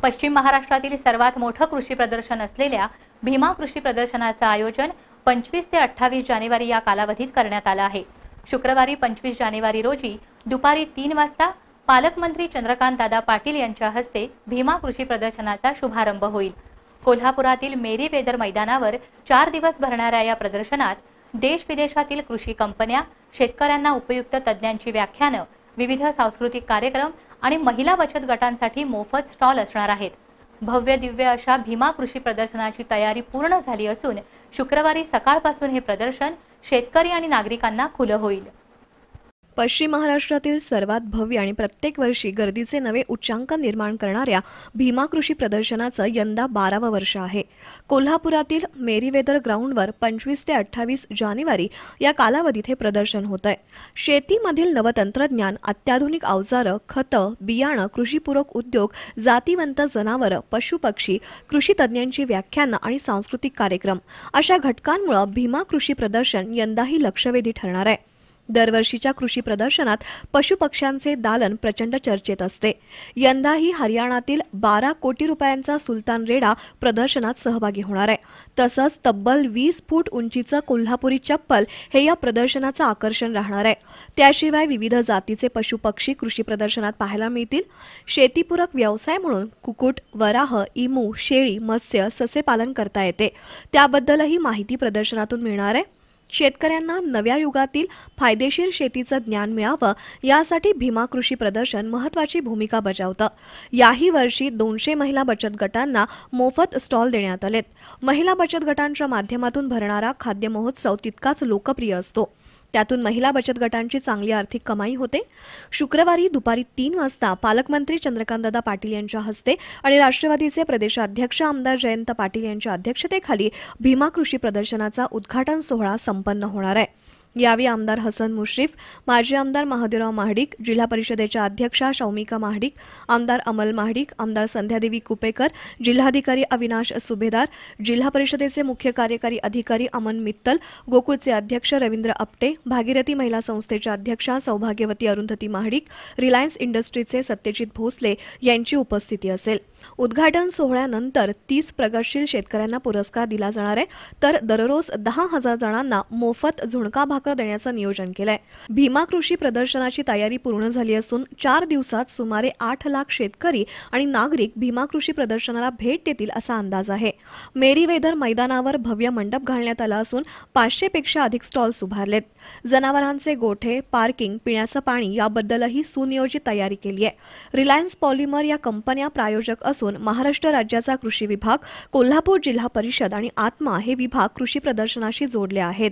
पश्चिम महाराष्ट्रातील सर्वात मोठं कृषी प्रदर्शन असलेल्या भीमा कृषी प्रदर्शनाचं आयोजन पंचवीस ते अठ्ठावीस जानेवारी या कालावधीत करण्यात आलं आहे. शुक्रवारी पंचवीस जानेवारी रोजी दुपारी तीन वाजता पालकमंत्री चंद्रकांत दादा पाटील यांच्या हस्ते भीमा कृषी प्रदर्शनाचा शुभारंभ होईल. कोल्हापुरातील मेरी वेदर मैदानावर चार दिवस भरणाऱ्या या प्रदर्शनात देश विदेशातील कृषी कंपन्या शेतकऱ्यांना उपयुक्त तज्ज्ञांची व्याख्यानं विविध सांस्कृतिक कार्यक्रम आणि महिला बचत गटांसाठी मोफत स्टॉल असणार आहेत. भव्य दिव्य अशा भीमा कृषी प्रदर्शनाची तयारी पूर्ण झाली असून शुक्रवारी सकाळपासून हे प्रदर्शन शेतकरी आणि नागरिकांना खुलं होईल. पश्चिम महाराष्ट्रातील सर्वात भव्य आणि प्रत्येक वर्षी गर्दीचे नवे उच्चांक निर्माण करणाऱ्या भीमा कृषी प्रदर्शनाचं यंदा बारावं वर्ष आहे. कोल्हापुरातील मेरीवेदर ग्राउंडवर पंचवीस ते अठ्ठावीस जानेवारी या कालावधीत हे प्रदर्शन होत आहे शेतीमधील नवतंत्रज्ञान अत्याधुनिक अवजारं खतं बियाणं कृषीपूरक उद्योग जातीवंत जनावरं पशुपक्षी कृषी तज्ज्ञांची व्याख्यानं आणि सांस्कृतिक कार्यक्रम अशा घटकांमुळे भीमा कृषी प्रदर्शन यंदाही लक्षवेधी ठरणार आहे. दरवर्षीच्या कृषी प्रदर्शनात पशुपक्ष्यांचे दालन प्रचंड चर्चेत असते. यंदाही हरियाणातील बारा कोटी रुपयांचा सुलतान रेडा प्रदर्शनात सहभागी होणार आहे. तसंच तब्बल वीस फूट उंचीचं कोल्हापुरी चप्पल हे या प्रदर्शनाचं आकर्षण राहणार आहे. त्याशिवाय विविध जातीचे पशुपक्षी कृषी प्रदर्शनात पाहायला मिळतील. शेतीपूरक व्यवसाय म्हणून कुकुट वराह इमू शेळी मत्स्य ससे पालन करता येते. त्याबद्दलही माहिती प्रदर्शनातून मिळणार आहे. शेतकऱ्यांना नव्या युगातील फायदेशीर शेतीचं ज्ञान मिळावं यासाठी भीमा कृषी प्रदर्शन महत्वाची भूमिका बजावतं. याही वर्षी दोनशे महिला बचत गटांना मोफत स्टॉल देण्यात आलेत. महिला बचत गटांच्या माध्यमातून भरणारा खाद्य महोत्सव तितकाच लोकप्रिय असतो. त्यातून महिला बचत गटांची चांगली आर्थिक कमाई होते. शुक्रवारी दुपारी तीन वाजता पालकमंत्री चंद्रकांतदादा पाटील यांच्या हस्ते आणि राष्ट्रवादीचे प्रदेशाध्यक्ष आमदार जयंत पाटील यांच्या अध्यक्षतेखाली भीमा कृषी प्रदर्शनाचा उद्घाटन सोहळा संपन्न होणार आहे. यावेळी आमदार हसन मुश्रीफ माजी आमदार महादेवराव महाडिक जिल्हा परिषदेच्या अध्यक्षा शौमिका महाडिक आमदार अमल महाडिक आमदार संध्यादेवी कुपेकर जिल्हाधिकारी अविनाश सुभेदार जिल्हा परिषदेचे मुख्य कार्यकारी अधिकारी अमन मित्तल गोकुळचे अध्यक्ष रवींद्र आपटे भागीरथी महिला संस्थेच्या अध्यक्षा सौभाग्यवती अरुंधती महाडिक रिलायन्स इंडस्ट्रीचे सत्यजित भोसले यांची उपस्थिती असेल. उद्घाटन सोहळ्यानंतर तीस प्रगतशील शेतकऱ्यांना पुरस्कार दिला जाणार आहे तर दररोज दहा हजार जणांना मोफत झुणका भाकर देण्याचं नियोजन केलंय. भीमा कृषी प्रदर्शनाची तयारी पूर्ण झाली असून चार दिवसात सुमारे आठ लाख शेतकरी आणि नागरिक भीमा कृषी प्रदर्शनाला भेट देतील असा अंदाज आहे. मेरी वेदर मैदानावर भव्य मंडप घालण्यात आला असून पाचशे पेक्षा अधिक स्टॉल्स उभारलेत. जनावरांचे गोठे पार्किंग पिण्याचं पाणी याबद्दलही सुनियोजित तयारी केली आहे. रिलायन्स पॉलिमर या कंपन्या प्रायोजक असून महाराष्ट्र राज्याचा कृषी विभाग कोल्हापूर जिल्हा परिषद आणि आत्मा हे विभाग कृषी प्रदर्शनाशी जोडले आहेत.